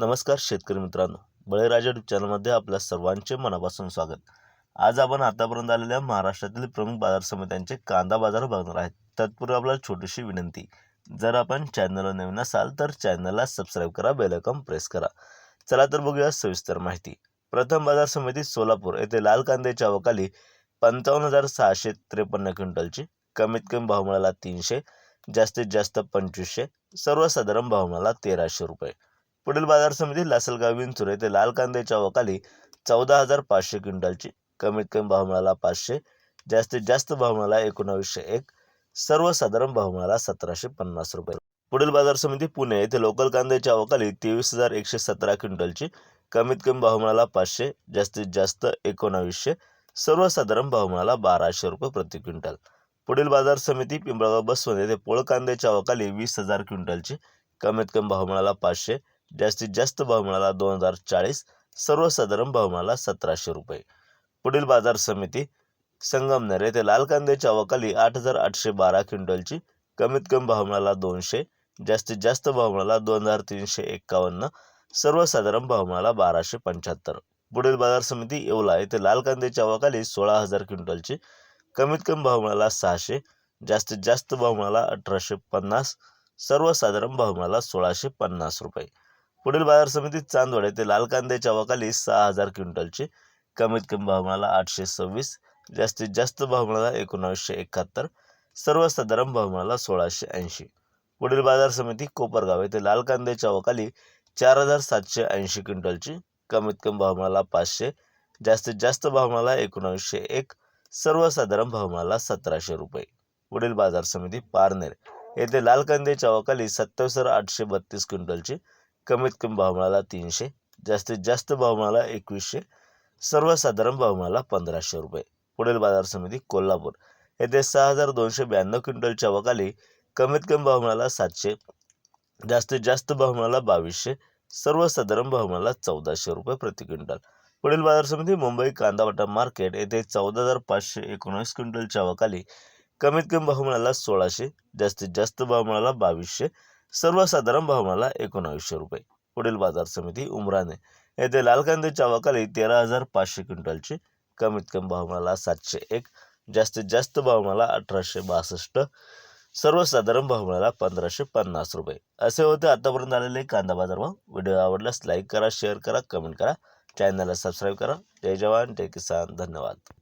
नमस्कार शेतकरी मित्रांनो. बळीराजा युट्यूब चॅनलमध्ये आपल्या सर्वांचे मनापासून स्वागत. आज आपण आतापर्यंत आलेल्या महाराष्ट्रातील प्रमुख बाजार समित्यांचे कांदा बाजार बघणार आहेत. तत्पूर्वी आपल्याला छोटीशी विनंती जर आपण चॅनलवर नवीन असाल तर चॅनलला सबस्क्राईब करा बेलकम प्रेस करा. चला तर बघूया सविस्तर माहिती. प्रथम बाजार समिती सोलापूर येथे लाल कांद्याच्या अवकाली पंचावन्न हजार सहाशे त्रेपन्न क्विंटलची कमीत कमी भाव मिळाला तीनशे जास्तीत जास्त पंचवीसशे सर्वसाधारण भाव मिळाला तेराशे रुपये. पुढील बाजार समिती लासलगाव विंचूर येथे लाल कांद्याच्या अवकाली चौदा हजार पाचशे क्विंटलची. कमीत कमी भाव मिळाला पाचशे जास्तीत जास्त भाव मिळाला एकोणावीसशे एक सर्वसाधारण भाव मिळाला सतराशे पन्नास रुपये. पुढील बाजार समिती पुणे येथे लोकल कांद्याच्या अवकाली तेवीस हजार एकशे सतरा क्विंटलची कमीत कमी भाव मिळाला पाचशे जास्तीत जास्त एकोणावीसशे सर्वसाधारण भाव मिळाला बाराशे रुपये प्रति क्विंटल. पुढील बाजार समिती पिंपळगाव बसवंत येथे पोळ कांद्याच्या अवकाली वीस हजार क्विंटलची कमीत कमी भाव मिळाला पाचशे जास्तीत जास्त भाव मिळाला दोन हजार चाळीस सर्वसाधारण भाव मिळाला सतराशे रुपये. पुढील बाजार समिती संगमनेर येथे लाल कांद्याच्या अवकाली आठ हजार आठशे बारा क्विंटलची कमीत कमी भाव मिळाला दोनशे जास्तीत जास्त भाव मिळाला दोन हजार तीनशे एक्कावन्न सर्वसाधारण भाव मिळाला बाराशे पंच्याहत्तर. पुढील बाजार समिती येवला येथे लाल कांद्याच्या अवकाली सोळा हजार क्विंटलची कमीत कमी भाव मिळाला सहाशे जास्तीत जास्त भाव मिळाला अठराशे पन्नास सर्वसाधारण भाव मिळाला सोळाशे पन्नास रुपये. पुढील बाजार समितीत चांदवड येथे लाल कांद्याच्या अवकाली सहा हजार क्विंटलची कमीत कमी भाव मिळाला आठशे सव्वीस जास्तीत जास्त भाव मिळाला एकोणावीसशे एकाहत्तर सर्वसाधारण भाव मिळाला सोळाशे ऐंशी. पुढील बाजार समिती कोपरगाव येथे लाल कांद्याच्या अवकाली चार हजार सातशे ऐंशी क्विंटलची कमीत कमी भाव मिळाला पाचशे जास्तीत जास्त भाव मिळाला एकोणावीसशे एक सर्वसाधारण भाव मिळाला सतराशे रुपये. पुढील बाजार समिती पारनेर येथे लाल कांद्याच्या अवकाली सत्तावीस हजार आठशे बत्तीस क्विंटलची कमीत कमी भाव मिळाला तीनशे जास्तीत जास्त भाव मिळाला एकवीसशे सर्वसाधारण भाव मिळाला पंधराशे रुपये. पुढील बाजार समिती कोल्हापूर. येथे सहा हजार दोनशे ब्याण्णव क्विंटलच्या वकाली कमीत कमी भाव मिळाला सातशे जास्तीत जास्त भाव मिळाला बावीसशे सर्वसाधारण भाव मिळाला चौदाशे रुपये प्रति क्विंटल. पुढील बाजार समिती मुंबई कांदावाटा मार्केट येथे चौदा हजार पाचशे एकोणीस क्विंटलच्या वकाली कमीत कमी भाव मिळाला सोळाशे जास्तीत जास्त भाव मिळाला बावीसशे सर्वसाधारण भाव एकोणावीसशे रुपये. पुढील बाजार समिती उमराने. येथे लाल कांद्याच्या वाकाली तेरा हजार पाचशे क्विंटलची. कमीत कमी भाव सातशे एक. जास्तीत जास्त भाव अठराशे बासष्ट. सर्वसाधारण भाव पंधराशे पन्नास रुपये. असे होते आतापर्यंत आलेले कांदा बाजार भाव. व्हिडिओ आवडल्यास लाईक करा शेअर करा कमेंट करा. चॅनलला सबस्क्राईब करा. जय जवान जय किसान. धन्यवाद.